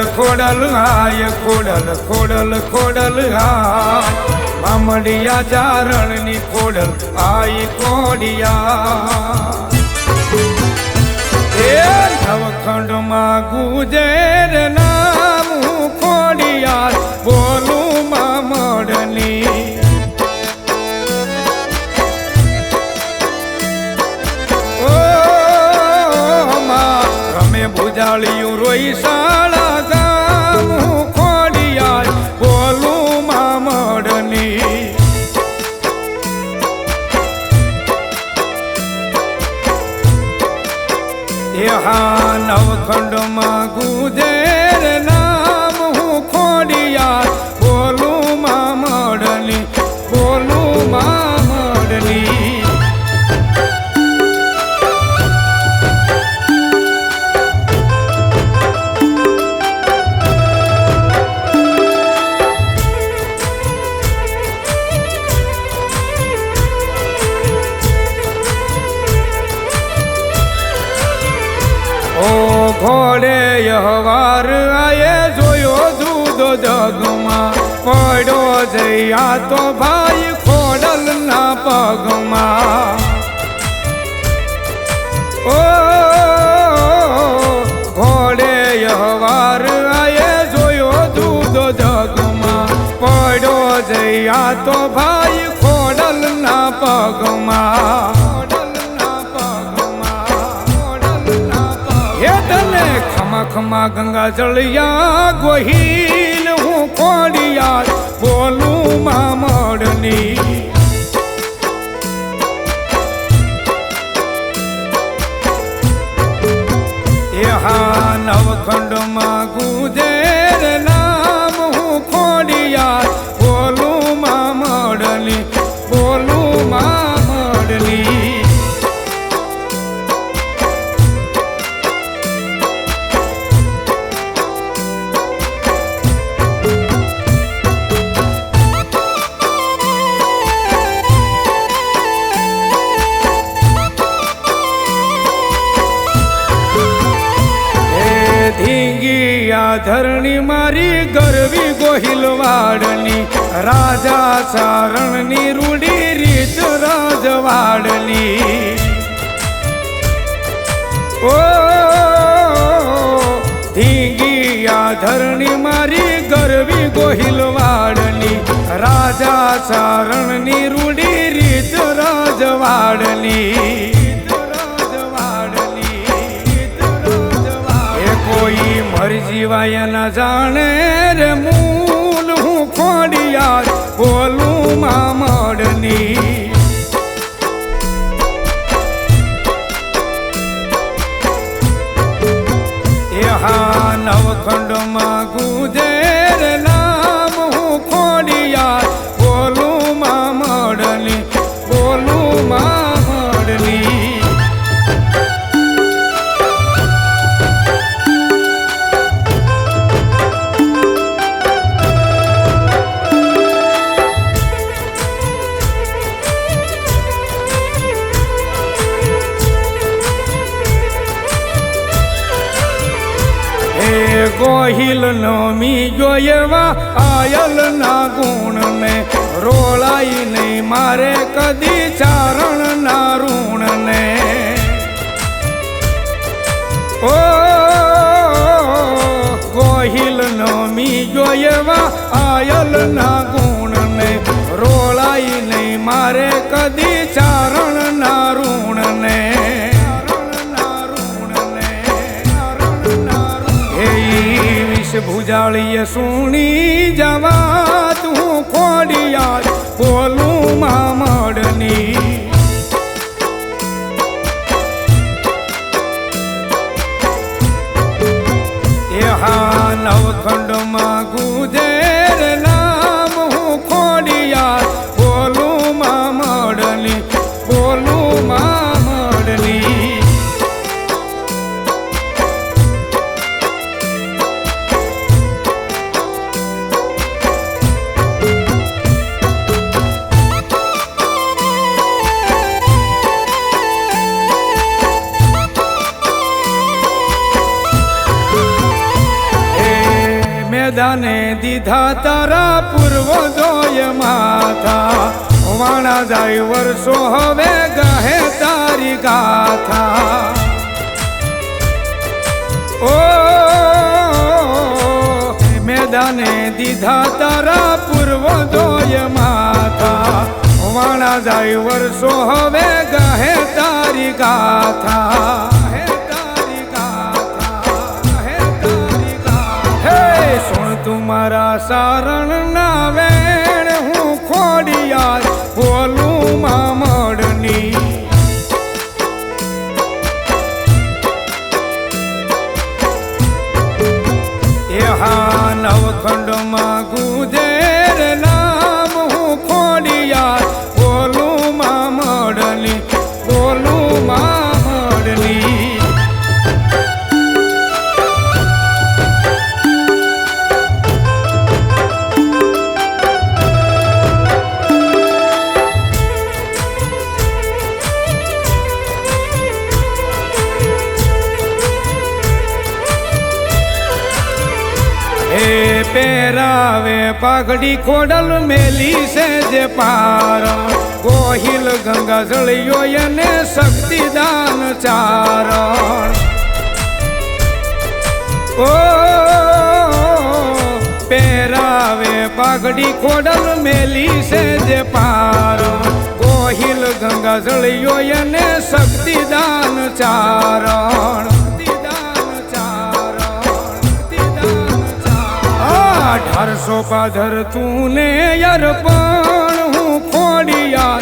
ખોડલ હાય ખોડલ ખોડલ ખોડલ હાય. મામડિયા ચારણની ખોડલ આઈ કોડિયા. એ નવખંડમાં ગુજેર નામ જગમાં પડો જયા તો ભાઈ ખોડલ ના પગમાં. ઓ, ઘોડે યહવાર આયે જોયો દૂધ જગમાં. પડો જયા તો ભાઈ ખોડલ ના પગમાં ખમા ખમા ગંગા જળિયા ગોહિલ હું ખોડિયાર બોલું મામડની. એહા નવખંડમાં ગુજેર ધરણી મારી ગરવી ગોહિલવાડની, રાજા ચારણની રૂડી રીત રાજવાડની. ઓ ધીંગિયા ધરણી મારી ગરવી ગોહિલવાડની, રાજા ચારણની રૂડી રીત રાજવાડની. કોઈ મરજી વાય ન જાણે રે મૂલ હું ખોડિયાર બોલું મામડની. એહા નવખંડમાં ગોહિલ નમી જોયવા આયલ ના ગુણ ને રોળાઈ નહીં મારે કદી ચારણ ના ઋણ ને ઓ ગોહિલ નમી જોયવા આયલ ના ગુણ ને રોળાઈ નહીં મારે કદી ચારણ વિષ ભુજાળીએ સુણી જવા તું ખોડિયાર બોલું મામડની દીધા તારા પૂર્વજોએ માથા. વાણા જાય વર્ષો હવે ગહે તારી ગાથા. ઓ, મેદાને દીધા તારા પૂર્વજોએ માથા. વાણા જાય વર્ષો હવે ગહે તારી ગાથા. મારા સારણ ના પાઘડી ખોડલ મેલી છે જે પાર. ગોહિલ ગંગા જળિયો એને શક્તિદાન ચારણ ઓ, પહેરાવે પાઘડી ખોડલ મેલી છે જે પાર. ગોહિલ ગંગા જળિયો એને શક્તિદાન ચારણ અઢારસો પાધર તું ને અર્પણ હું ખોડિયાર બોલું મામડની